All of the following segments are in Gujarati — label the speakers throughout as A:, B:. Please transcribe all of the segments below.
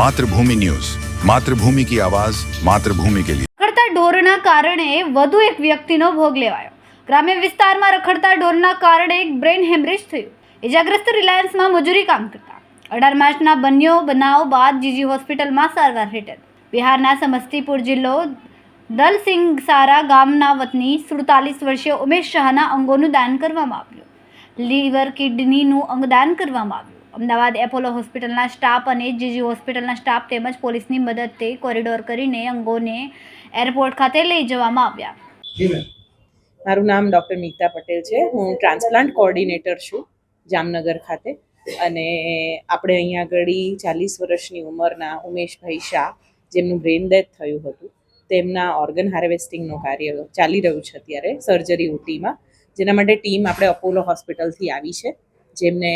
A: માતૃભૂમિ ન્યૂઝ. માતૃભૂમિ કી આવાજ, માતૃભૂમિ કે લીએ
B: રખડતા ઢોરના કારણે વધુ એક વ્યક્તિનો ભોગ લેવાયો. ગ્રામ્ય વિસ્તારમાં રખડતા ઢોરના કારણે એક બ્રેન હેમરેજ થયું. ઇજાગ્રસ્ત રિલાયન્સમાં મજૂરી કામ કરતા. અઢાર માર્ચના બન્યો બનાવ બાદ જીજી હોસ્પિટલમાં સારવાર હેઠળ. બિહારના સમસ્તીપુર જિલ્લો દલસિંગ સારા ગામના વતની સુડતાલીસ વર્ષીય ઉમેશ શાહના અંગોનું દાન કરવામાં આવ્યું. લીવર કિડનીનું અંગદાન કરવામાં આવ્યું. અમદાવાદ એપોલો હોસ્પિટલના સ્ટાફ અને જીજી હોસ્પિટલના સ્ટાફ તેમજ પોલીસની મદદથી કોરિડોર કરીને અંગોને એરપોર્ટ ખાતે લઈ જવામાં આવ્યા.
C: મારું નામ ડૉક્ટર મીતા પટેલ છે. હું ટ્રાન્સપ્લાન્ટ કોઓર્ડિનેટર છું જામનગર ખાતે. અને આપણે અહીંયા આગળ ચાલીસ વર્ષની ઉંમરના ઉમેશભાઈ શાહ જેમનું બ્રેન ડેથ થયું હતું તેમના ઓર્ગન હાર્વેસ્ટિંગનું કાર્ય ચાલી રહ્યું છે અત્યારે સર્જરી ઓટીમાં જેના માટે ટીમ આપણે અપોલો હોસ્પિટલથી આવી છે. જેમને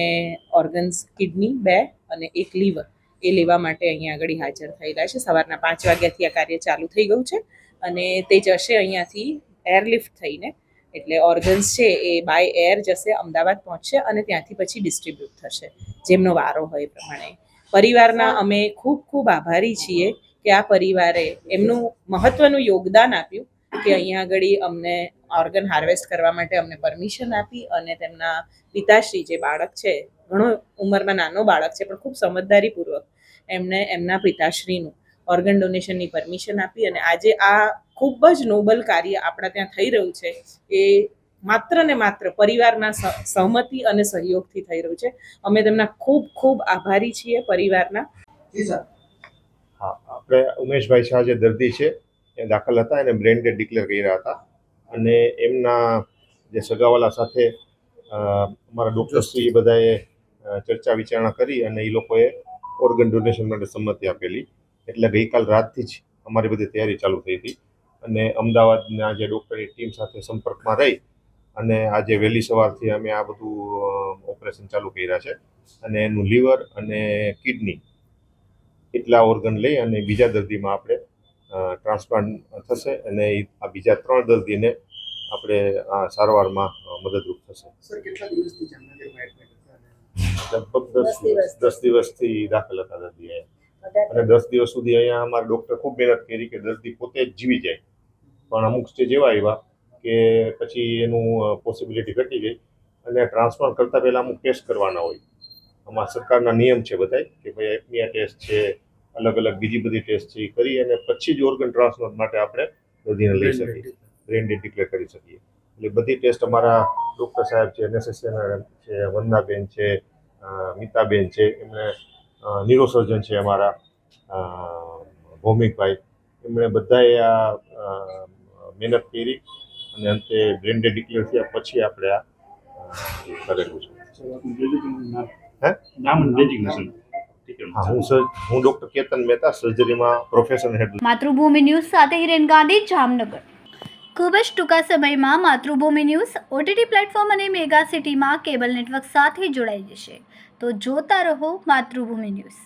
C: ઓર્ગન્સ કિડની બે અને એક લીવર એ લેવા માટે અહીંયા આગળ હાજર થયેલા છે. સવારના પાંચ વાગ્યાથી આ કાર્ય ચાલુ થઈ ગયું છે અને તે જશે અહીંયાથી એરલિફ્ટ થઈને. એટલે ઓર્ગન્સ છે એ બાય એર જશે, અમદાવાદ પહોંચશે અને ત્યાંથી પછી ડિસ્ટ્રીબ્યુટ થશે. જેમનો વારો હોય એ પ્રમાણે. પરિવારના અમે ખૂબ ખૂબ આભારી છીએ કે આ પરિવારે એમનું મહત્વનું યોગદાન આપ્યું કે અહીંયા આગળ અમને ઓર્ગન હાર્વેસ્ટ કરવા માટે અમને પરમિશન આપી અને તેમના પિતાશ્રી જે બાળક છે ઘણો ઉંમરમાં નાનો બાળક છે પણ ખૂબ સમજદારીપૂર્વક એમને એમના પિતાશ્રીનું ઓર્ગન ડોનેશનની પરમિશન આપી અને આજે આ ખૂબ જ નોબલ કાર્ય આપણા ત્યાં થઈ રહ્યું છે. એ માત્ર ને માત્ર પરિવારના સ- સહમતિ અને સહયોગથી થઈ રહ્યું છે. અમે તેમના ખૂબ ખૂબ આભારી છીએ પરિવારના.
D: હા આપણે ઉમેશભાઈ શાહ જે દર્દી છે એ દાખલ હતા એને બ્રેન ડેડ ડિક્લેર રહ્યા હતા. અને એમના જે સગાવાલા સાથે અમારા ડૉક્ટર્સથી એ બધાએ ચર્ચા વિચારણા કરી અને એ લોકોએ ઓર્ગન ડોનેશન માટે સંમતિ આપેલી. એટલે ગઈકાલ રાતથી જ અમારી બધી તૈયારી ચાલુ થઈ હતી. અને અમદાવાદના જે ડૉક્ટરની ટીમ સાથે સંપર્કમાં રહી અને આજે વહેલી સવારથી અમે આ બધું ઓપરેશન ચાલુ કર્યા છે. અને એનું લીવર અને કિડની એટલા ઓર્ગન લઈ અને બીજા દર્દીમાં આપણે ટ્રાન્સપ્લાન્ટ થશે અને આ બીજા ત્રણ દર્દીને આપણે આ સારવારમાં મદદરૂપ થશે. લગભગ દસ દિવસ. દસ દિવસથી દાખલ હતા દર્દી અને દસ દિવસ સુધી અહીંયા અમારા ડૉક્ટર ખૂબ મહેનત કરી કે દર્દી પોતે જ જીવી જાય. પણ અમુક સ્ટેજ એવા આવ્યા કે પછી એનું પોસિબિલિટી ઘટી ગઈ. અને ટ્રાન્સપ્લાન્ટ કરતાં પહેલાં અમુક ટેસ્ટ કરવાના હોય. આમાં સરકારના નિયમ છે બધાય કે ભાઈ એપનિયા ટેસ્ટ છે અલગ અલગ બીજી બધી ટેસ્ટ છે એ કરી અને પછી જ ઓર્ગન ટ્રાન્સપ્લાન્ટ માટે આપણે દર્દીને લઈ શકીએ. બ્રેન ડેડ ડિક્લેર કરી શકીએ. એટલે બધી ટેસ્ટ અમારા ડૉક્ટર સાહેબ છે એનએસએસના છે વંદનાબેન છે મિતાબેન છે એમણે ન્યુરોસર્જન છે અમારા ભૌમિકભાઈ. એમણે બધાએ આ મહેનત કરી અને અંતે બ્રેન ડેડ ડિક્લેર થયા પછી આપણે આ કરેલું છે.
E: નામ?
D: હે? હા ડૉક્ટર કેતન મહેતા સર્જરીમાં પ્રોફેશનલ હેડ
B: માતૃભૂમિ ન્યૂઝ સાથે હિરેન ગાંધી જામનગર. ખૂબ જ ટૂંકા સમયમાં માતૃભૂમિ ન્યૂઝ ઓટીટી પ્લેટફોર્મ અને મેગા સિટીમાં કેબલ નેટવર્ક સાથે જોડાઈ જશે. તો જોતા રહો માતૃભૂમિ ન્યૂઝ.